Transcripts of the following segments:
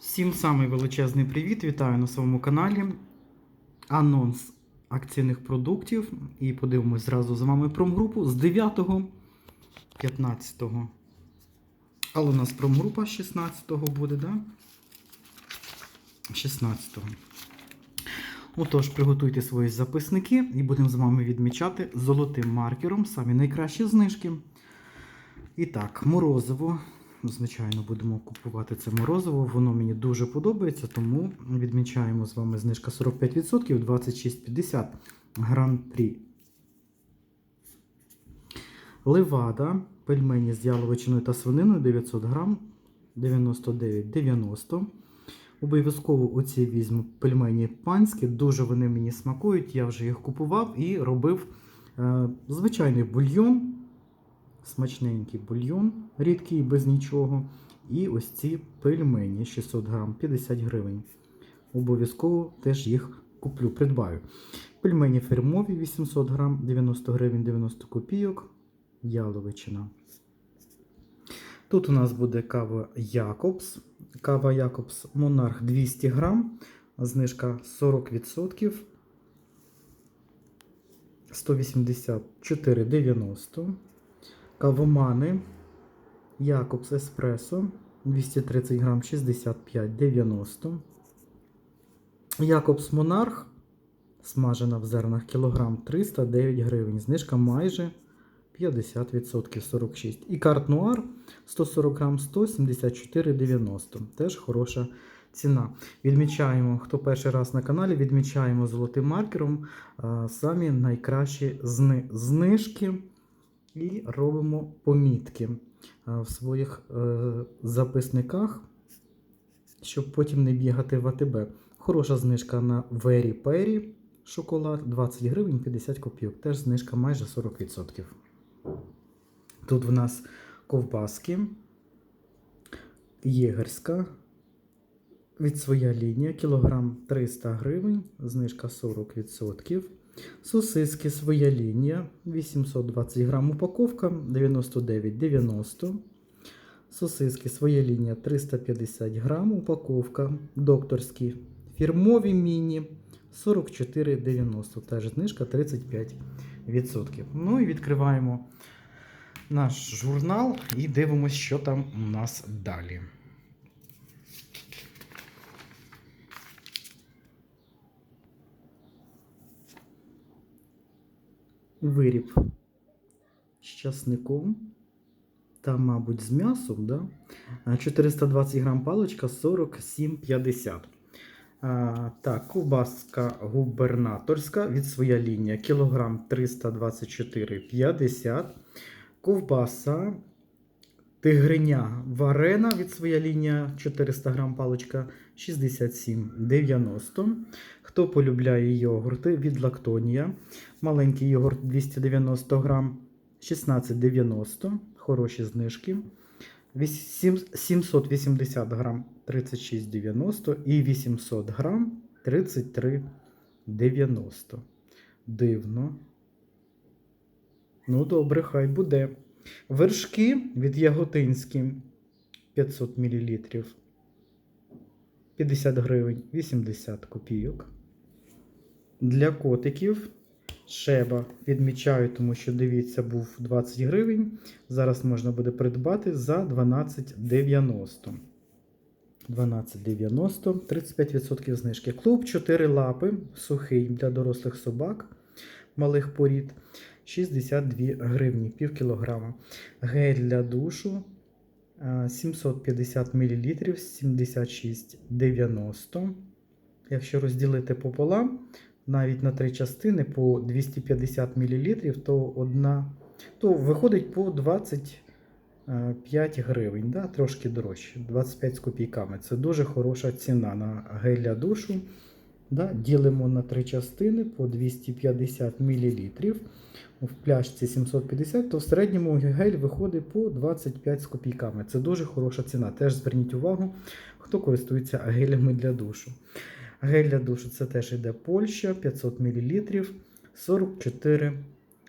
Всім самий величезний привіт! Вітаю на своєму каналі. Анонс акційних продуктів. І подивимось зразу з вами промгрупу з 9 15. Але у нас промгрупа з 16 буде, да? 16. Отож, приготуйте свої записники і будемо з вами відмічати золотим маркером самі найкращі знижки. І так, морозиво. Звичайно, будемо купувати це морозиво. Воно мені дуже подобається, тому відмічаємо з вами знижка 45% 26,50 гран-прі. Левада, пельмені з яловичиною та свининою 900 грам 99,90. Обов'язково оці візьму пельмені панські, дуже вони мені смакують. Я вже їх купував і робив е, звичайний бульйон смачненький бульйон, рідкий, без нічого. І ось ці пельмені 600 грам, 50 гривень. Обов'язково теж їх куплю, придбаю. Пельмені фірмові 800 грам, 90 гривень 90 копійок. Яловичина. Тут у нас буде кава Якобс. Кава Якобс Монарх 200 грам. Знижка 40%. 184,90. Кавомани Якобс Еспресо 230 грам 65,90. Якобс Монарх смажена в зернах кілограм 309 гривень. Знижка майже 50% 46. І карт Нуар 140 грам 174,90. Теж хороша ціна. Відмічаємо, хто перший раз на каналі, відмічаємо золотим маркером самі найкращі зни- знижки. І робимо помітки в своїх е, записниках, щоб потім не бігати в АТБ. Хороша знижка на Very Perry шоколад 20 гривень 50 копійок. Теж знижка майже 40%. Тут в нас ковбаски, єгерська. Від своя лінія, кілограм 300 гривень, знижка 40%. Сосиски своя лінія, 820 грам упаковка, 99,90. Сосиски своя лінія 350 грам упаковка. Докторські фірмові міні 44,90. Теж знижка 35%. Ну і відкриваємо наш журнал і дивимося, що там у нас далі. Виріб з часником та, мабуть, з м'ясом. Да? 420 грам паличка 47,50. Так, ковбаска губернаторська від своя лінія кілограм 324,50. Ковбаса тигриня варена від своя лінія 400 грам паличка 67,90. Хто полюбляє йогурти від лактонія. Маленький йогурт 290 грам 16,90. Хороші знижки. 780 грам 36,90 і 800 грам 33,90. Дивно. Ну, добре, хай буде. Вершки від Яготинські 500 мл. 50 гривень 80 копійок. Для котиків шеба відмічаю, тому що дивіться, був 20 гривень. Зараз можна буде придбати за 12,90. 12,90, 35% знижки. Клуб 4 лапи, сухий для дорослих собак, малих порід. 62 гривні, пів кілограма. Гель для душу 750 мл 76,90. Якщо розділити пополам, навіть на три частини по 250 мл, то одна, то виходить по 25 гривень, да? трошки дорожче, 25 з копійками. Це дуже хороша ціна на гель для душу. Да? Ділимо на три частини по 250 мл. В пляшці 750, то в середньому гель виходить по 25 з копійками. Це дуже хороша ціна. Теж зверніть увагу, хто користується гелями для душу. Гель для душу це теж йде Польща 500 мл 44,90,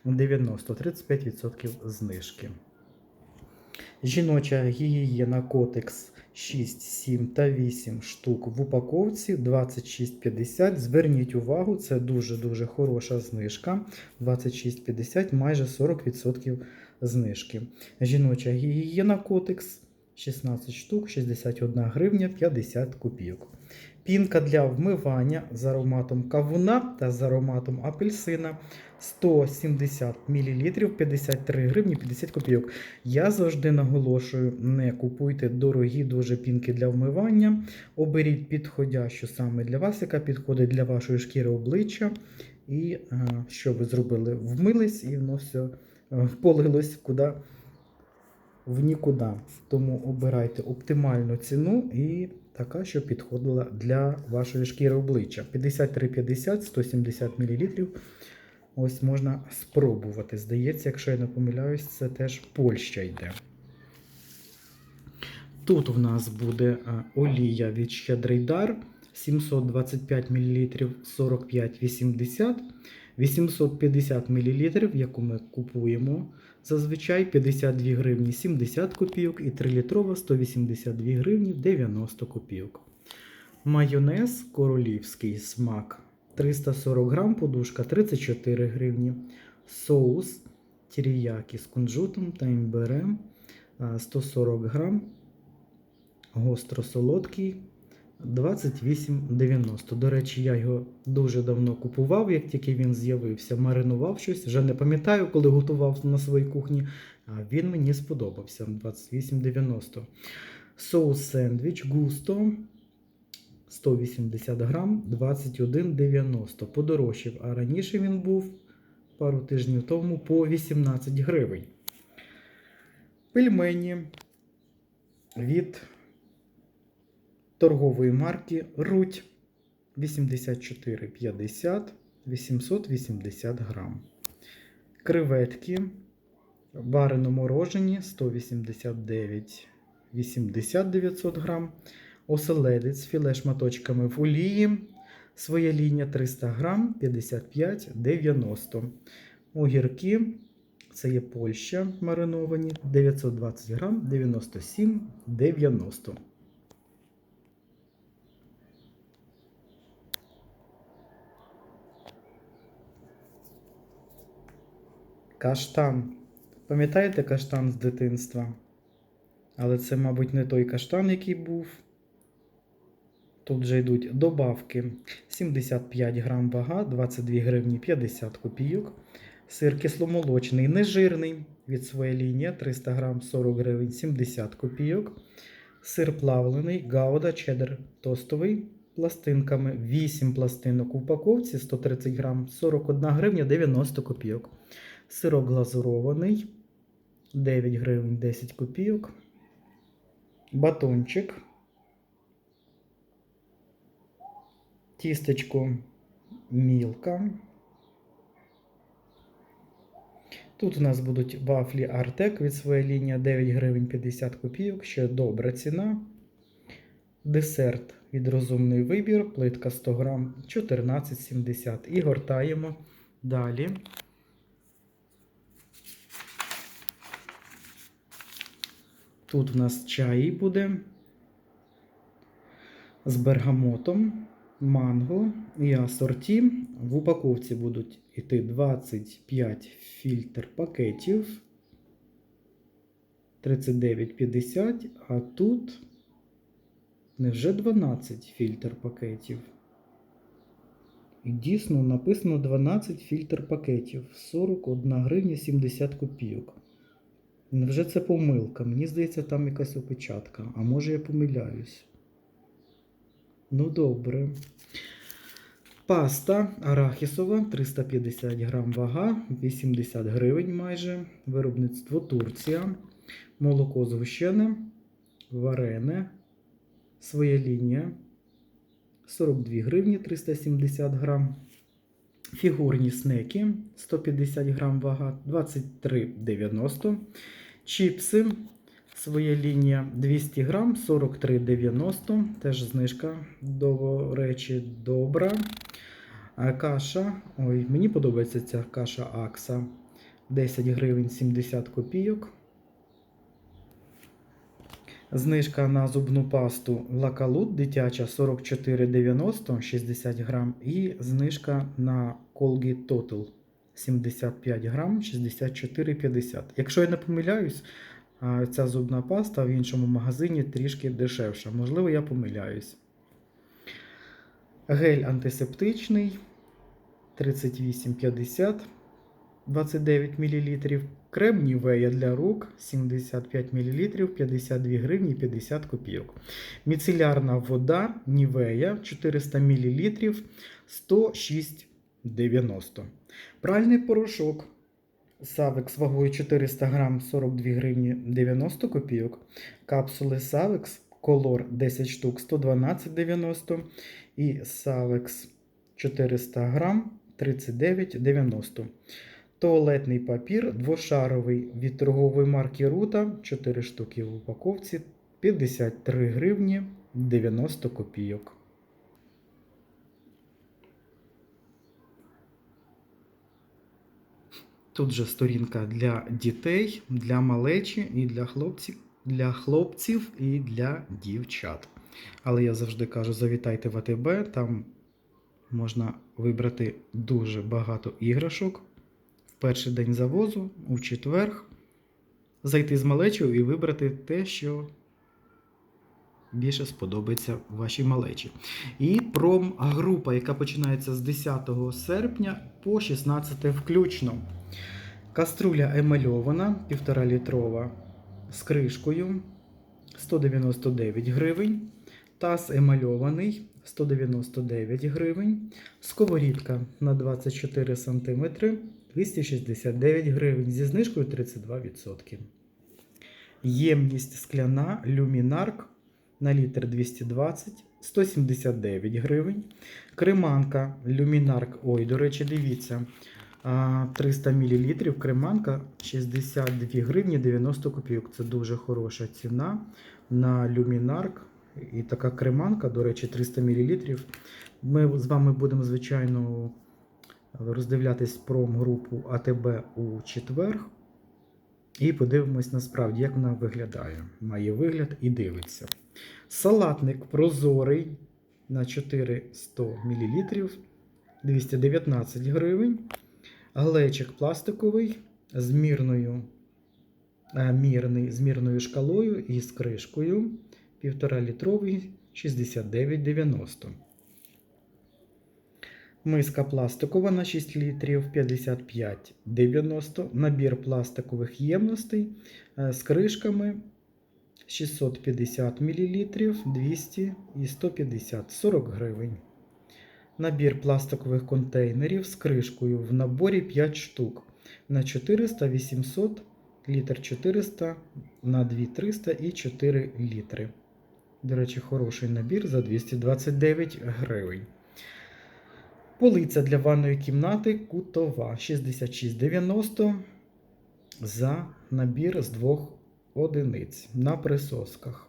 35% знижки. Жіноча гігієна Котекс 6, 7 та 8 штук в упаковці 26,50. Зверніть увагу, це дуже-дуже хороша знижка. 26,50, майже 40% знижки. Жіноча гігієна котекс 16 штук, 61 гривня 50 копійок. Пінка для вмивання з ароматом кавуна та з ароматом апельсина 170 мл 53 гривні 50 копійок. Я завжди наголошую: не купуйте дорогі дуже пінки для вмивання. Оберіть підходящу саме для вас, яка підходить для вашої шкіри обличчя. І е, що ви зробили? Вмились і воно все е, полилось куди в нікуди. Тому обирайте оптимальну ціну і така, що підходила для вашої шкіри обличчя. 53,50, 170 мл. Ось можна спробувати. Здається, якщо я не помиляюсь, це теж Польща йде. Тут в нас буде е, олія від Щедрий Дар 725 мл 45,80, 850 мл, яку ми купуємо зазвичай 52 гривні 70 копійок і 3 літрова 182 гривні 90 копійок. Майонез королівський смак 340 грам, подушка 34 гривні. Соус тіріякі з кунжутом та імбирем 140 грам. Гостро солодкий 28,90. До речі, я його дуже давно купував, як тільки він з'явився, маринував щось. Вже не пам'ятаю, коли готував на своїй кухні. А він мені сподобався 28,90. Соус сендвіч густо 180 грам 21,90. Подорожчав, а раніше він був пару тижнів тому по 18 гривень. Пельмені від торгової марки Руть 84,50 880 грам. Креветки варено морожені 189 80 900 грам. Оселедець філе шматочками в олії. Своя лінія 300 грам 55,90. Огірки. Це є Польща мариновані 920 грам 97,90. Каштан. Пам'ятаєте каштан з дитинства? Але це, мабуть, не той каштан, який був. Тут вже йдуть добавки. 75 грам вага, 22 гривні 50 копійок. Сир кисломолочний, нежирний від своєї лінії 300 грам 40 гривень 70 копійок. Сир плавлений, гауда, чеддер тостовий пластинками. 8 пластинок у упаковці 130 грам 41 гривня 90 копійок. Сирок глазурований 9 гривень 10 копійок. Батончик. Тістечко мілка. Тут у нас будуть вафлі Артек від своєї лінії 9 гривень 50 копійок. Ще добра ціна. Десерт від розумний вибір, плитка 100 грам 14,70. І гортаємо далі. Тут у нас чай буде з бергамотом, манго і асорті. В упаковці будуть йти 25 фільтр пакетів 39,50, а тут невже 12 фільтр пакетів. І дійсно написано 12 фільтр пакетів 41 гривня 70 копійок. Невже це помилка? Мені здається, там якась опечатка. А може я помиляюсь. Ну, добре. Паста арахісова 350 грам вага, 80 гривень майже. Виробництво Турція. Молоко згущене, варене. Своя лінія 42 гривні 370 грам. Фігурні снеки 150 грам вага, 23,90. Чіпси. Своя лінія 200 грам, 43,90. Теж знижка, до речі, добра. Каша. Ой, мені подобається ця каша Акса. 10 гривень 70 копійок. Знижка на зубну пасту Лакалут дитяча 44,90 60 грам. І знижка на Colgate Total 75 грам 64,50. Якщо я не помиляюсь, ця зубна паста в іншому магазині трішки дешевша. Можливо, я помиляюсь. Гель антисептичний 38,50 29 мл. Крем Нівея для рук 75 мл 52 гривні 50 копійок. Міцелярна вода Нівея 400 мл 106,90. Пральний порошок Савекс вагою 400 грам 42 гривні 90 копійок. Капсули Савекс Колор 10 штук 112,90 і Савекс 400 грам 39,90. Туалетний папір двошаровий від торгової марки Рута 4 штуки в упаковці 53 гривні 90 копійок. Тут же сторінка для дітей, для малечі і для хлопців, для хлопців і для дівчат. Але я завжди кажу: завітайте в АТБ, там можна вибрати дуже багато іграшок перший день завозу, у четверг, зайти з малечою і вибрати те, що більше сподобається вашій малечі. І промгрупа, яка починається з 10 серпня по 16 включно. Каструля емальована, 1,5 літрова з кришкою 199 гривень. Таз емальований 199 гривень. Сковорідка на 24 см 269 гривень зі знижкою 32%. Ємність скляна люмінарк на літр 220 179 гривень. Креманка люмінарк. Ой, до речі, дивіться. 300 мл креманка 62 гривні 90 копійок. Це дуже хороша ціна на люмінарк. І така креманка, до речі, 300 мл. Ми з вами будемо, звичайно, роздивлятись промгрупу АТБ у четвер. І подивимось насправді, як вона виглядає. Має вигляд і дивиться. Салатник прозорий на 400 мл 219 гривень. Глечик пластиковий з мірною, е, мірний, з мірною шкалою і з кришкою 1,5 літровий 69,90. Миска пластикова на 6 літрів 55,90. Набір пластикових ємностей е, з кришками 650 мл 200 і 150 40 гривень. Набір пластикових контейнерів з кришкою в наборі 5 штук на 400 800 літр 400 на 2300 і 4 літри. До речі, хороший набір за 229 гривень. Полиця для ванної кімнати кутова 66,90 за набір з двох одиниць на присосках.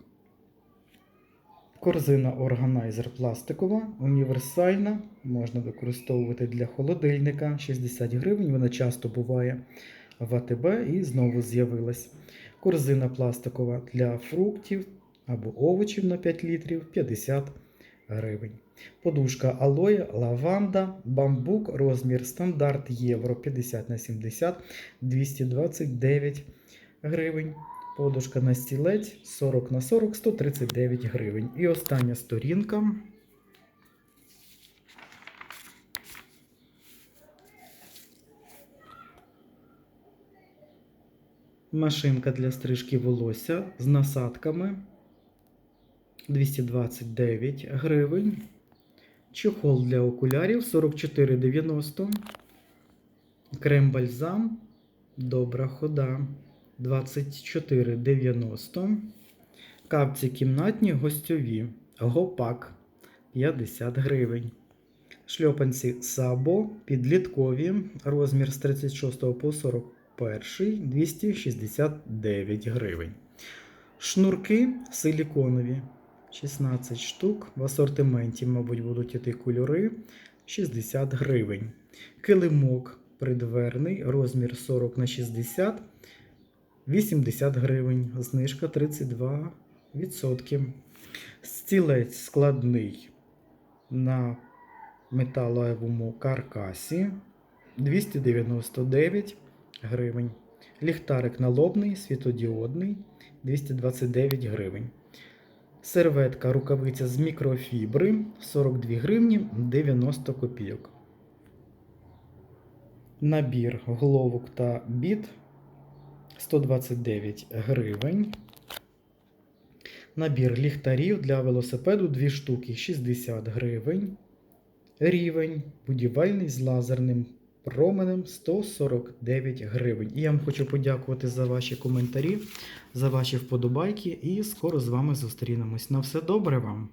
Корзина органайзер пластикова, універсальна, можна використовувати для холодильника 60 гривень. Вона часто буває в АТБ і знову з'явилась. Корзина пластикова для фруктів або овочів на 5 літрів 50 гривень. Подушка алоє, лаванда, бамбук, розмір стандарт євро 50 на 70 229 гривень. Подушка на стілець 40 на 40 139 гривень. І остання сторінка. Машинка для стрижки волосся з насадками 229 гривень. Чохол для окулярів 44,90. Крем бальзам. Добра хода 24,90. Капці кімнатні гостьові. Гопак 50 гривень. Шльопанці Сабо підліткові. Розмір з 36 по 41 269 гривень. Шнурки силіконові 16 штук. В асортименті, мабуть, будуть іти кольори 60 гривень. Килимок придверний, розмір 40 на 60 80 гривень. Знижка 32%. Стілець складний на металевому каркасі 299 гривень. Ліхтарик налобний, світодіодний 229 гривень. Серветка рукавиця з мікрофібри 42 гривні 90 копійок. Набір головок та біт 129 гривень. Набір ліхтарів для велосипеду 2 штуки 60 гривень. Рівень будівельний з лазерним променем 149 гривень. І я вам хочу подякувати за ваші коментарі, за ваші вподобайки і скоро з вами зустрінемось. На все добре вам!